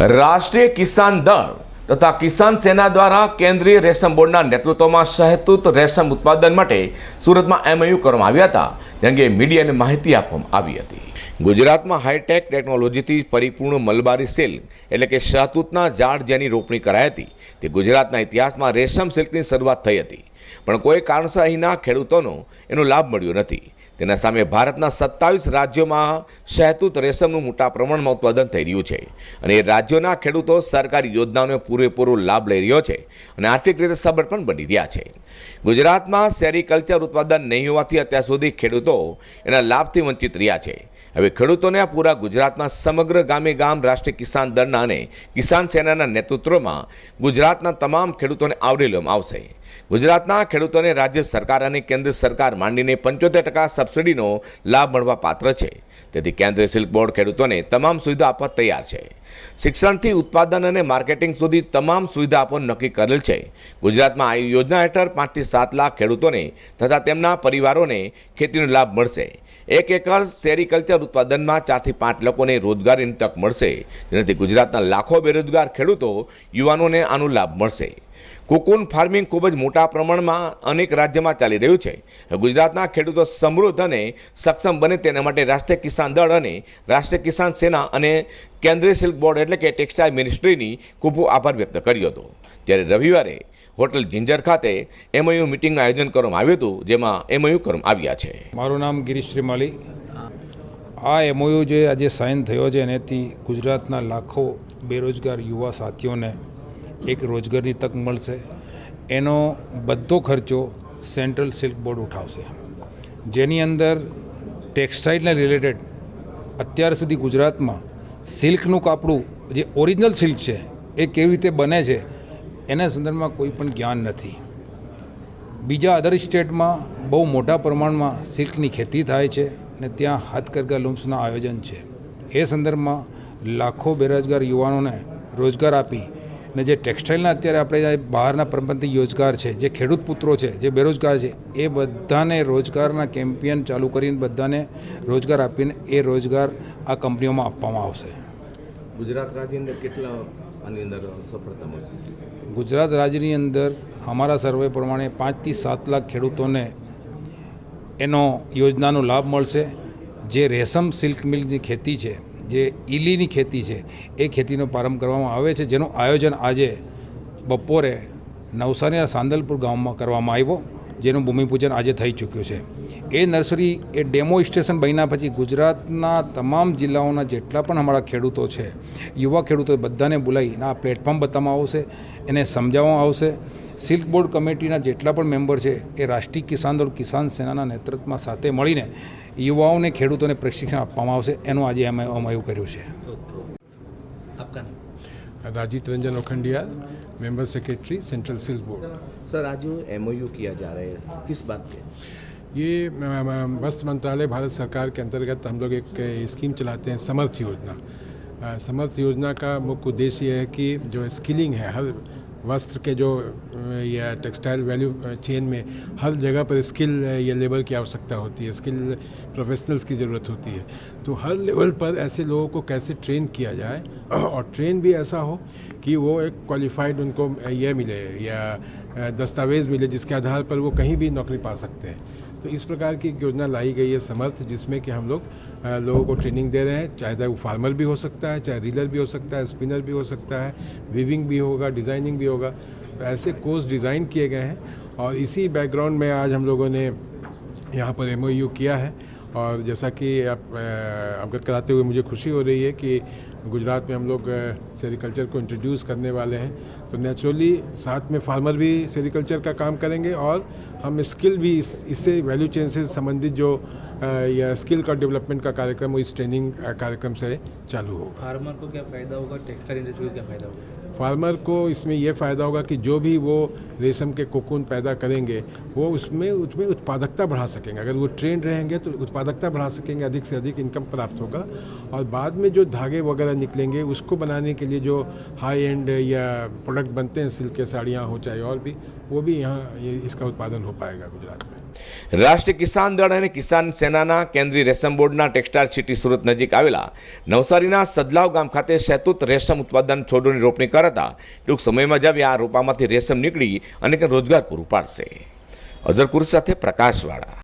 રાષ્ટ્રીય કિસાન દળ તથા કિસાન સેના દ્વારા કેન્દ્રીય રેશમ બોર્ડના નેતૃત્વમાં સહેતુત રેશમ ઉત્પાદન માટે સુરતમાં એમઓયુ કરવામાં આવ્યા હતા. જે અંગે મીડિયાને માહિતી આપવામાં આવી હતી. ગુજરાતમાં હાઈટેક ટેકનોલોજીથી પરિપૂર્ણ મલબારી સિલ્ક એટલે કે શહતૂતના ઝાડ જેની રોપણી કરાઈ હતી. તે ગુજરાતના ઇતિહાસમાં રેશમ સિલ્કની શરૂઆત થઈ હતી. પણ કોઈ કારણસર અહીંના ખેડૂતોનો એનો લાભ મળ્યો નથી. તેના સામે ભારતના સત્તાવીસ રાજ્યોમાં શહેતૂત રેશમનું મોટા પ્રમાણમાં ઉત્પાદન થઈ રહ્યું છે. અને રાજ્યોના ખેડૂતો સરકારી યોજનાઓનો પૂરેપૂરો લાભ લઈ રહ્યો છે અને આર્થિક રીતે સબળ પણ બની રહ્યા છે. ગુજરાતમાં સેરીકલ્ચર ઉત્પાદન નહીં હોવાથી અત્યાર સુધી ખેડૂતો એના લાભથી વંચિત રહ્યા છે. હવે ખેડૂતોને આ પૂરા ગુજરાતમાં સમગ્ર ગામે ગામ રાષ્ટ્રીય કિસાન દળના અને કિસાન સેનાના નેતૃત્વમાં ગુજરાતના તમામ ખેડૂતોને આવરી લેવામાં આવશે. ગુજરાતના ખેડૂતોને રાજ્ય સરકાર અને કેન્દ્ર સરકાર માંડીને પંચોતેર ટકા સબસિડીનો લાભ મળવા પાત્ર છે. તેથી કેન્દ્રીય સિલ્ક બોર્ડ ખેડૂતોને તમામ સુવિધા આપવા તૈયાર છે. શિક્ષણથી ઉત્પાદન અને માર્કેટિંગ સુધી તમામ સુવિધા આપવાનું નક્કી કરેલ છે. ગુજરાતમાં આ યોજના હેઠળ પાંચથી સાત લાખ ખેડૂતોને તથા તેમના પરિવારોને ખેતીનો લાભ મળશે. એક એકર સેરીકલ્ચર ઉત્પાદનમાં ચારથી પાંચ લોકોને રોજગારીની તક મળશે. જેનાથી ગુજરાતના લાખો બેરોજગાર ખેડૂતો યુવાનોને આનો લાભ મળશે. કુકુન ફાર્મિંગ ખૂબ જ મોટા પ્રમાણમાં અનેક રાજ્યમાં ચાલી રહ્યું છે. ગુજરાતના ખેડૂતો સમૃદ્ધ અને સક્ષમ બને તેના માટે રાષ્ટ્રીય કિસાન દળ અને રાષ્ટ્રીય કિસાન સેના અને કેન્દ્રીય સિલ્ક બોર્ડ એટલે કે ટેક્સટાઇલ મિનિસ્ટ્રીની ખૂબ આભાર વ્યક્ત કર્યો હતો. ત્યારે રવિવારે હોટલ જિંજર ખાતે એમઓયુ મિટિંગનું આયોજન કરવામાં આવ્યું હતું, જેમાં એમઓયુ કરવામાં આવ્યા છે. મારું નામ ગિરીશ શ્રીમાલી. આ એમઓયુ જે આજે સાઇન થયો છે, એનાથી ગુજરાતના લાખો બેરોજગાર યુવા સાથીઓને એક રોજગારની તક મળશે. એનો બધો ખર્ચો સેન્ટ્રલ સિલ્ક બોર્ડ ઉઠાવશે. જેની અંદર ટેક્સટાઇલને રિલેટેડ અત્યાર સુધી ગુજરાતમાં સિલ્કનું કાપડું, જે ઓરિજિનલ સિલ્ક છે, એ કેવી રીતે બને છે, એના સંદર્ભમાં કોઈ પણ જ્ઞાન નથી. બીજા અધર સ્ટેટમાં બહુ મોટા પ્રમાણમાં સિલ્કની ખેતી થાય છે ને ત્યાં હાથકરગા લૂમ્સના આયોજન છે. એ સંદર્ભમાં લાખો બેરોજગાર યુવાનોને રોજગાર આપી ને જે ટેક્સટાઇલના અત્યારે આપણે બહારના પરંપરાગત યોજગાર છે જે ખેડૂત પુત્રો છે જે બેરોજગાર છે એ બધાને રોજગારના કેમ્પિયન ચાલુ કરીને બધાને રોજગાર આપીને એ રોજગાર આ કંપનીઓમાં આપવામાં આવશે. ગુજરાત રાજ્યની અંદર કેટલા આની અંદર સફળતા મળશે? ગુજરાત રાજ્યની અંદર અમારા સર્વે પ્રમાણે પાંચથી સાત લાખ ખેડૂતોને એનો યોજનાનો લાભ મળશે. જે રેશમ સિલ્ક મિલની ખેતી છે જે ઈલીની ખેતી છે, એ ખેતીનો પ્રારંભ કરવામાં આવે છે. જેનું આયોજન આજે બપોરે નવસારીના સાંદલપુર ગામમાં કરવામાં આવ્યો, જેનું ભૂમિપૂજન આજે થઈ ચૂક્યું છે. એ નર્સરી, એ ડેમો સ્ટેશન બન્યા પછી ગુજરાતના તમામ જિલ્લાઓના જેટલા પણ અમારા ખેડૂતો છે, યુવા ખેડૂતો બધાને બોલાવીને આ પ્લેટફોર્મ બતાવવામાં આવશે, એને સમજાવવામાં આવશે. સિલ્ક બોર્ડ કમિટીના જેટલા પણ મેમ્બર છે એ રાષ્ટ્રીય કિસાન દળ કિસાન સેનાના નેતૃત્વમાં સાથે મળીને યુવાઓને ખેડૂતોને પ્રશિક્ષણ આપવામાં આવશે એનું આજે અમે અમે એવું કર્યું છે आपका नाम Rajiv Ranjan Okhandiya member secretary Central Silk Board sir आज एमओयू किया जा रहा है किस बात के ये अ, अ, वस्त्र मंत्रालय भारत सरकार के अंतर्गत हम लोग एक अ, स्कीम चलाते हैं समर्थ योजना अ, समर्थ योजना का मुख्य उद्देश्य ये है कि जो स्किलिंग है हर वस्त्र के जो या टेक्सटाइल वैल्यू चेन में हर जगह पर स्किल या लेबर की आवश्यकता होती है स्किल प्रोफेशनल्स की ज़रूरत होती है। तो हर लेवल पर ऐसे लोगों को कैसे ट्रेन किया जाए, और ट्रेन भी ऐसा हो कि वो एक क्वालिफाइड उनको यह मिले, या दस्तावेज़ मिले जिसके आधार पर वो कहीं भी नौकरी पा सकते हैं। तो इस प्रकार की एक योजना लाई गई है समर्थ, जिसमें कि हम लोग लोगों को ट्रेनिंग दे रहे हैं। चाहे वो फार्मर भी हो सकता है, चाहे रीलर भी हो सकता है स्पिनर भी हो सकता है वीविंग भी होगा डिज़ाइनिंग भी होगा। तो ऐसे कोर्स डिज़ाइन किए गए हैं और इसी बैकग्राउंड में आज हम लोगों ने यहाँ पर एमओयू किया है। और जैसा कि आप अवगत कराते हुए मुझे खुशी हो रही है कि गुजरात में हम लोग सेरिकल्चर को इंट्रोड्यूस करने वाले हैं। तो नेचुरली साथ में फार्मर भी सेरिकल्चर का काम करेंगे और हम स्किल भी इस, इससे वैल्यू चेन से संबंधित जो या स्किल का डेवलपमेंट का कार्यक्रम इस ट्रेनिंग कार्यक्रम से चालू होगा। फार्मर को क्या फ़ायदा होगा? टेक्सटाइल इंडस्ट्री को क्या फ़ायदा होगा? फार्मर को इसमें यह फ़ायदा होगा कि जो भी वो रेशम के कोकून पैदा करेंगे वो उसमें उसमें उत्पादकता बढ़ा सकेंगे। अगर वो ट्रेन रहेंगे तो उत्पादकता बढ़ा सकेंगे अधिक से अधिक इनकम प्राप्त होगा। और बाद में जो धागे वगैरह निकलेंगे उसको बनाने के लिए जो हाई एंड या प्रोडक्ट बनते हैं सिल्क के साड़ियाँ हो चाहे और भी वो भी यहाँ इसका उत्पादन हो पाएगा गुजरात में। राष्ट्रीय किसान दल यानी किसान सेना સેનાના કેન્દ્રીય રેશમ બોર્ડના ટેક્સટાઇલ સિટી સુરત નજીક આવેલા નવસારીના સદલાવ ગામ ખાતે શહેતુત રેશમ ઉત્પાદન છોડોની રોપણી કરાતા ટૂંક સમયમાં જ આ રોપામાંથી રેશમ નીકળી અને રોજગાર પૂરું પાડશે. અઝર કુર સાથે પ્રકાશવાળા.